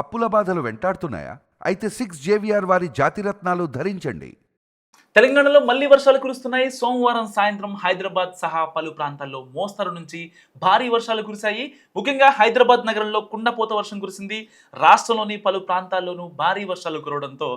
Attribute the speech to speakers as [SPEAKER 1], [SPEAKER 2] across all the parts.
[SPEAKER 1] అప్పుల బాధలు వెంటాడుతున్నాయా? అయితే సిక్స్ జేవిఆర్ వారి జాతిరత్నాలు ధరించండి.
[SPEAKER 2] తెలంగాణలో మళ్ళీ వర్షాలు కురుస్తున్నాయి. సోమవారం సాయంత్రం హైదరాబాద్ సహా పలు ప్రాంతాల్లో మోస్తరు నుంచి భారీ వర్షాలు కురిశాయి. ముఖ్యంగా హైదరాబాద్ నగరంలో కుండపోత వర్షం కురిసింది. రాష్ట్రంలోని పలు ప్రాంతాల్లోనూ భారీ వర్షాలు కురవడంతో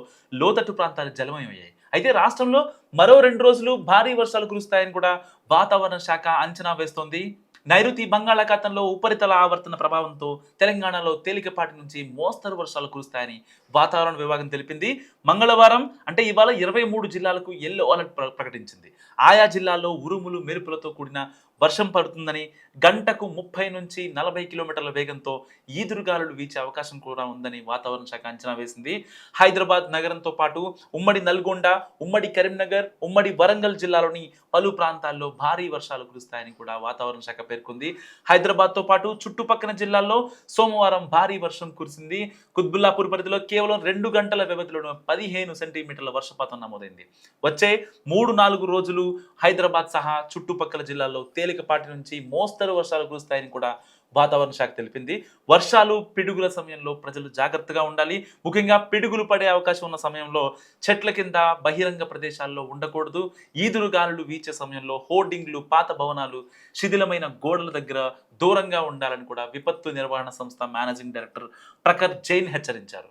[SPEAKER 2] లోతట్టు ప్రాంతాలు జలమయమయ్యాయి. అయితే రాష్ట్రంలో మరో రెండు రోజులు భారీ వర్షాలు కురుస్తాయని కూడా వాతావరణ శాఖ అంచనా వేస్తోంది. నైరుతి బంగాళాఖాతంలో ఉపరితల ఆవర్తన ప్రభావంతో తెలంగాణలో తేలికపాటి నుంచి మోస్తరు వర్షాలు కురుస్తాయని వాతావరణ విభాగం తెలిపింది. మంగళవారం అంటే ఇవాళ ఇరవై మూడు జిల్లాలకు ఎల్లో అలర్ట్ ప్రకటించింది. ఆయా జిల్లాల్లో ఉరుములు మెరుపులతో కూడిన వర్షం పడుతుందని గంటకు ముప్పై నుంచి నలభై కిలోమీటర్ల వేగంతో ఈదురుగాలులు వీచే అవకాశం కూడా ఉందని వాతావరణ శాఖ అంచనా వేసింది. హైదరాబాద్ నగరంతో పాటు ఉమ్మడి నల్గొండ ఉమ్మడి కరీంనగర్ ఉమ్మడి వరంగల్ జిల్లాలోని పలు ప్రాంతాల్లో భారీ వర్షాలు కురుస్తాయని కూడా వాతావరణ శాఖ పేర్కొంది. హైదరాబాద్తో పాటు చుట్టుపక్కల జిల్లాల్లో సోమవారం భారీ వర్షం కురిసింది. కుత్బుల్లాపూర్ పరిధిలో కేవలం రెండు గంటల వ్యవధిలో పదిహేను సెంటీమీటర్ల వర్షపాతం నమోదైంది. వచ్చే మూడు నాలుగు రోజులు హైదరాబాద్ సహా చుట్టుపక్కల జిల్లాల్లో తేలికపాటి నుంచి మోస్తరు వర్షాలు కురుస్తాయని కూడా వాతావరణ శాఖ తెలిపింది. వర్షాలు పిడుగుల సమయంలో ప్రజలు జాగ్రత్తగా ఉండాలి. ముఖ్యంగా పిడుగులు పడే అవకాశం ఉన్న సమయంలో చెట్ల కింద బహిరంగ ప్రదేశాల్లో ఉండకూడదు. ఈదురు గాలులు వీచే సమయంలో హోర్డింగ్లు పాత భవనాలు శిథిలమైన గోడల దగ్గర దూరంగా ఉండాలని కూడా విపత్తు నిర్వహణ సంస్థ మేనేజింగ్ డైరెక్టర్ ప్రఖర్ జైన్ హెచ్చరించారు.